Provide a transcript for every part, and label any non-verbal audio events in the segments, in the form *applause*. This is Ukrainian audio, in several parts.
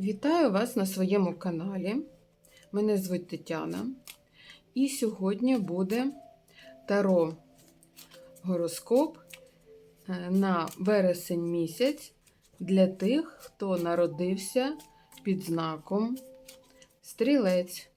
Вітаю вас на своєму каналі. Мене звуть Тетяна. І сьогодні буде таро гороскоп е, на вересень місяць для тих, хто народився під знаком Стрілець.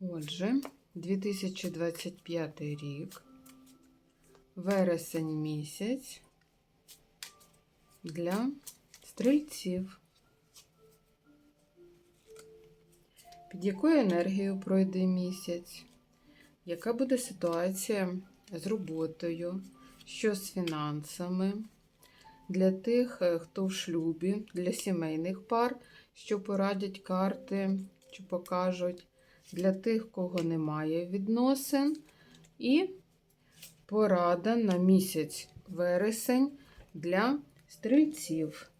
Отже, 2025 рік, вересень місяць для стрільців. Під якою енергією пройде місяць? Яка буде ситуація з роботою? Що з фінансами? Для тих, е, хто в шлюбі, для сімейних пар, що порадять карти, чи покажуть, для тих, кого немає відносин, і порада на місяць вересень для стрільців.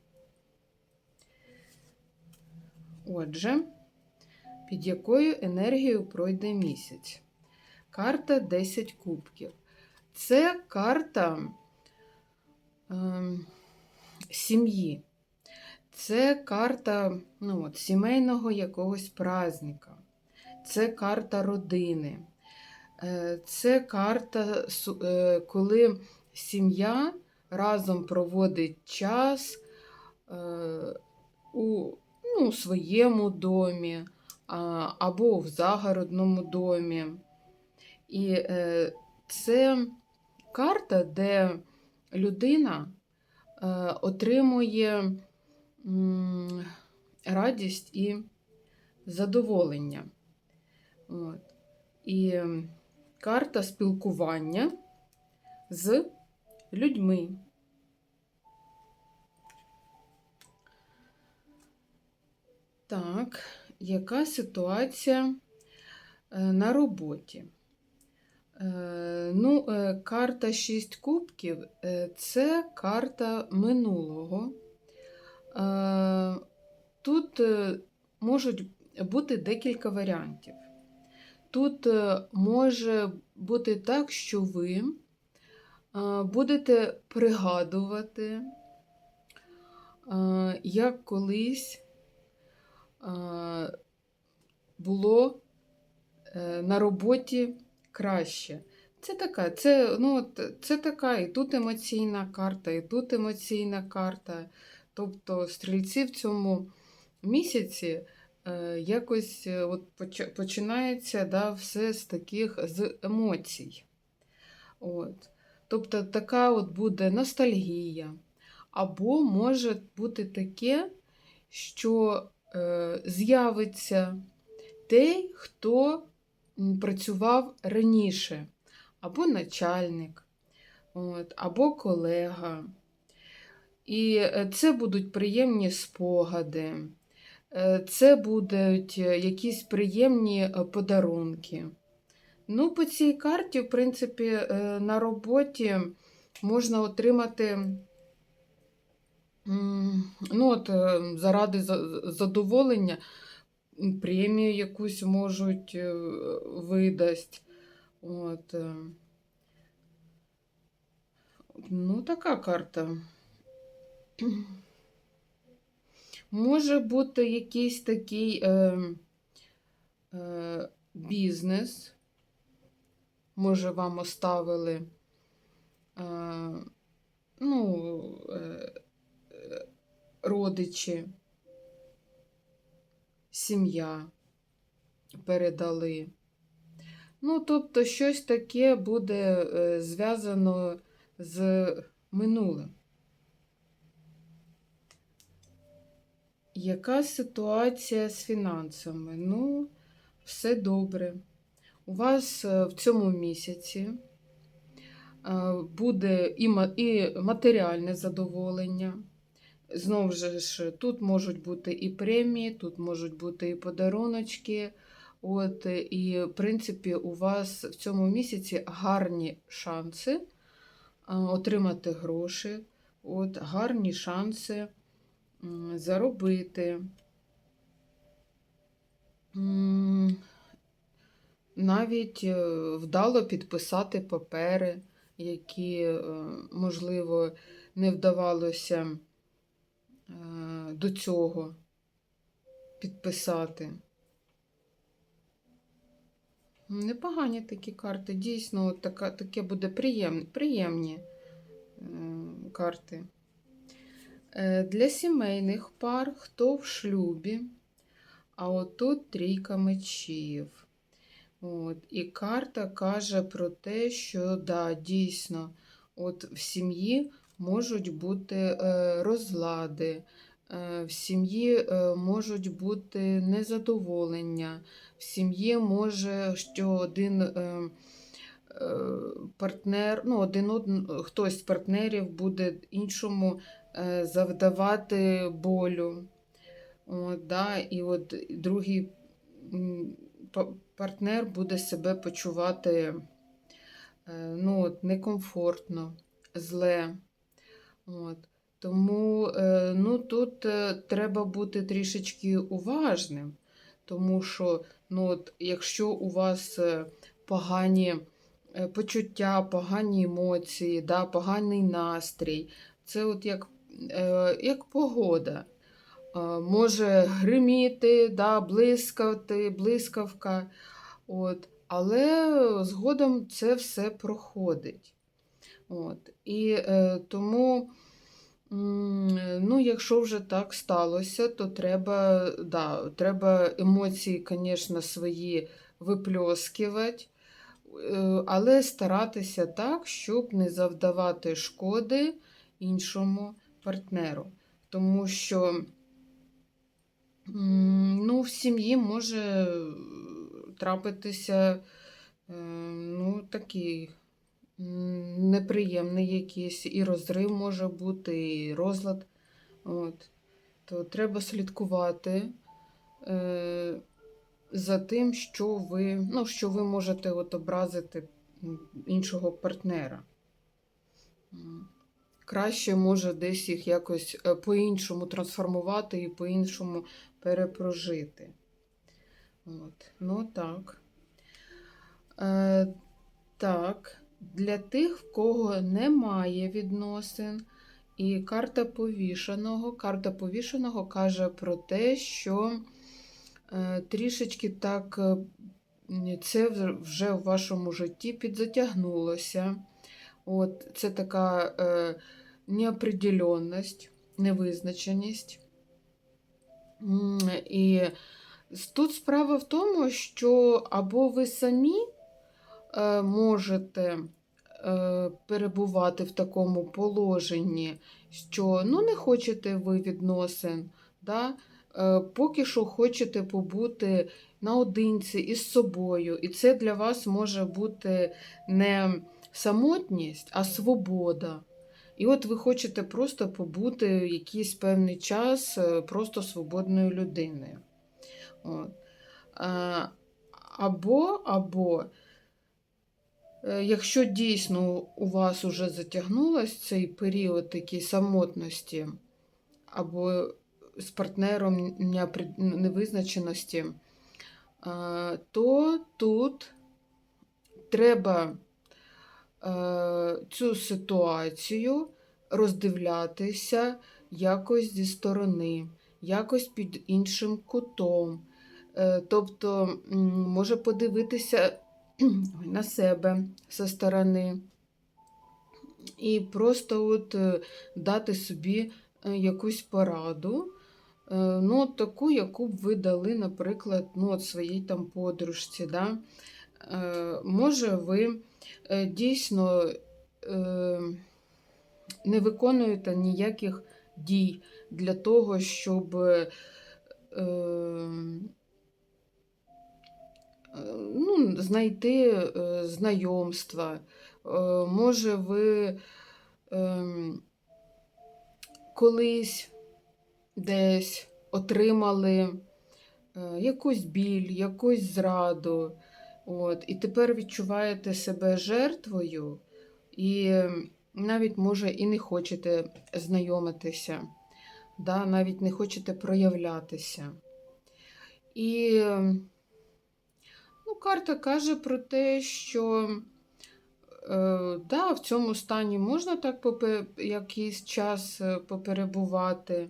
Отже, під якою енергією пройде місяць? Карта 10 кубків. Це карта е, сім'ї. Це карта ну, от, сімейного якогось праздника. Це карта родини. Е, Це карта, е, коли сім'я разом проводить час е, у ну, своєму домі або в загородному домі. І е, це карта, де людина е, отримує радість і задоволення. От. І карта спілкування з людьми. Так, яка ситуація е, на роботі? Е, Ну, е, карта 6 кубків це карта минулого. Тут можуть бути декілька варіантів. Тут може бути так, що ви будете пригадувати, як колись було е, на роботі краще. Це така, це, ну, це така і тут емоційна карта, і тут емоційна карта. Тобто стрільці в цьому місяці е, якось е, от починається да, все з таких з емоцій. От. Тобто така от буде ностальгія. Або може бути таке, що е, з'явиться той, хто працював раніше, або начальник, от, або колега. І е, це будуть приємні спогади, е, це будуть е, якісь приємні е, подарунки. Ну, по цій карті, в принципі, е, на роботі можна отримати ну, от, е, заради задоволення премію якусь можуть е, видасть. От. е. Ну, така карта. Може бути якийсь такий е, е, бізнес. Може, вам оставили е, ну, е, родичі, сім'я передали. Ну, тобто, щось таке буде е, зв'язано з минулим. Яка ситуація з фінансами? Ну, все добре. У вас е, в цьому місяці е, буде і матеріальне задоволення. Знову ж, тут можуть бути і премії, тут можуть бути і подаруночки. От, і, в принципі, у вас в цьому місяці гарні шанси отримати гроші, от, гарні шанси заробити. Навіть е, вдало підписати папери, які, е, можливо, не вдавалося до цього підписати. Непогані такі карти. Дійсно, от така, таке буде приємні, приємні е, карти. Е, Для сімейних пар, хто в шлюбі, а отут трійка мечів. От, і карта каже про те, що да, дійсно, от в сім'ї можуть бути е, розлади, е, в сім'ї е, можуть бути незадоволення, в сім'ї може, що один партнер, ну, один, од- хтось з партнерів буде іншому завдавати болю. От, да, і от другий партнер буде себе почувати ну, от, некомфортно, зле. От. Тому е, ну, тут е, треба бути трішечки уважним, тому що ну, от, якщо у вас е, погані почуття, погані емоції, да, поганий настрій, це от як, як погода. Може гриміти, да, блискати, блискавка. От. Але згодом це все проходить. От. І е, тому, ну, якщо вже так сталося, то треба, да, треба емоції, звісно, свої випльоскувати, е, але старатися так, щоб не завдавати шкоди іншому партнеру. Тому що ну, в сім'ї може трапитися е, ну, такий неприємний якийсь, і розрив може бути, і розлад. От. То треба слідкувати е, за тим, що ви, ну, що ви можете от образити іншого партнера. Краще може десь їх якось е, по-іншому трансформувати і по-іншому перепрожити. От. Ну так. Е, так, для тих, в кого немає відносин, і карта повішеного. Карта повішеного каже про те, що е, трішечки так е, це вже- в вашому житті підзатягнулося. От, це така е, неопределенність, невизначеність. І тут справа в тому, що або ви самі можете е, перебувати в такому положенні, що ну, не хочете ви відносин, да? е, поки що хочете побути наодинці із собою. І це для вас може бути не самотність, а свобода. І от ви хочете просто побути якийсь певний час е, просто свободною людиною. От. Або, або, е, якщо дійсно у вас уже затягнулось цей період такій самотності, або з партнером невизначеності, то тут треба е, цю ситуацію роздивлятися якось зі сторони, якось під іншим кутом. Е, Тобто, може подивитися *clears throat* на себе зі сторони і просто от е, дати собі е, якусь пораду, е, ну, таку, яку б ви дали, наприклад, ну, от своїй там подружці. Да? Може, ви дійсно не виконуєте ніяких дій для того, щоб ну, знайти е, знайомства. Е, Може, ви ем, колись десь отримали е, якусь біль, якусь зраду. От, і тепер відчуваєте себе жертвою, і навіть, може, і не хочете знайомитися, да, навіть не хочете проявлятися. І ну, карта каже про те, що е, да, в цьому стані можна так попе, якийсь час е, поперебувати,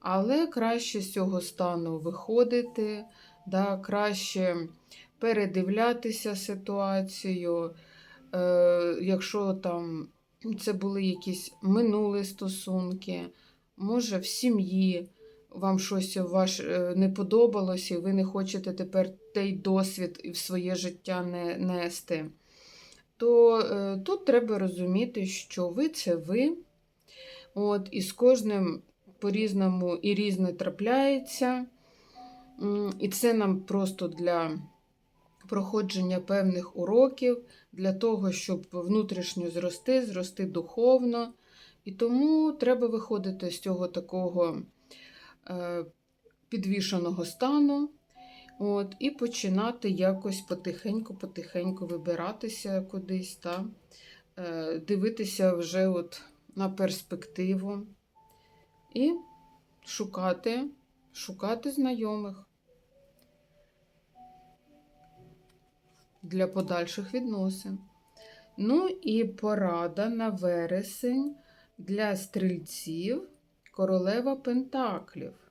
Але краще з цього стану виходити, да, краще передивлятися ситуацію. Е, якщо там це були якісь минулі стосунки, може в сім'ї вам щось ваш, е, не подобалося, і ви не хочете тепер той досвід в своє життя не нести, то е, тут треба розуміти, що ви це ви. От, І з кожним по-різному і різне трапляється. І це нам просто для проходження певних уроків, для того, щоб внутрішньо зрости, зрости духовно. І тому треба виходити з цього такого е, підвішеного стану. От, і починати якось потихеньку-потихеньку вибиратися кудись, та, е, дивитися вже от на перспективу і шукати, шукати знайомих для подальших відносин. Ну і порада на вересень для стрільців королева Пентаклів.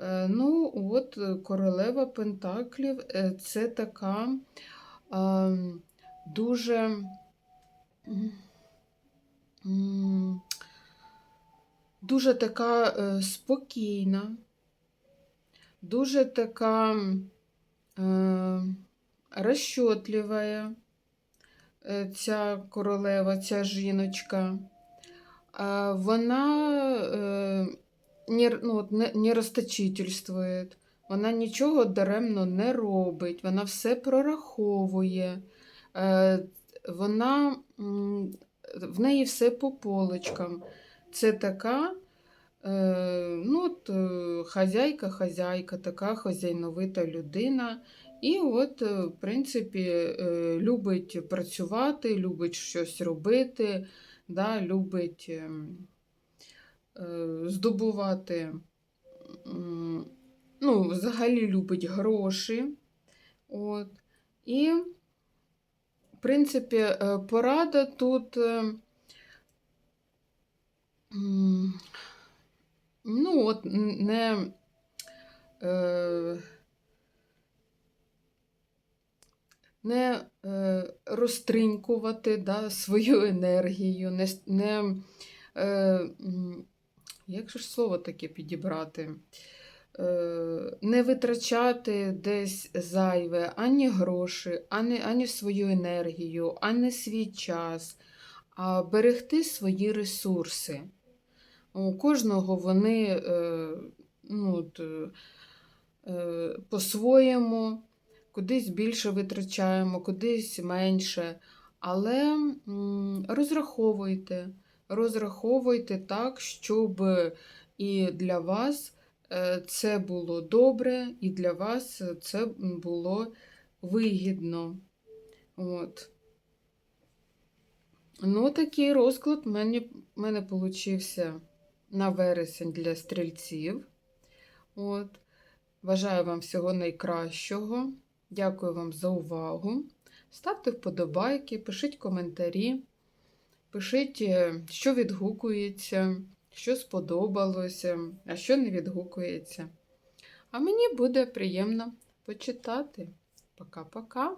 Е, Ну, от е, королева Пентаклів е, це така е, дуже дуже така спокійна, дуже така е, розчотлива ця королева, ця жіночка. А Вона не, ну, не, не розточительствує, вона нічого даремно не робить, вона все прораховує, е, вона, в неї все по полочкам. Це така е, ну, от, е, хазяйка-хазяйка, така хазяйновита людина. І от, в принципі, любить працювати, любить щось робити, да, любить ем, здобувати, м, ну, взагалі любить гроші. От. І, в принципі, е, порада тут. е, Ну, от не. Е, не е, розтринькувати да, свою *laughs* енергію, не, не е, як же ж слово таке підібрати? Е, не витрачати десь зайве ані гроші, ані, ані свою енергію, ані свій час, а берегти свої ресурси. У кожного вони е, ну, е, по-своєму, кудись більше витрачаємо, кудись менше. Але розраховуйте, розраховуйте так, щоб і для вас е, це було добре, і для вас це було вигідно. От. Ну, такий розклад в мене, в мене получився на вересень для стрільців. От. Бажаю вам всього найкращого. Дякую вам за увагу. Ставте вподобайки, пишіть коментарі, пишіть, е, що відгукується, що сподобалося, а що не відгукується. А мені буде приємно почитати. Пока-пока.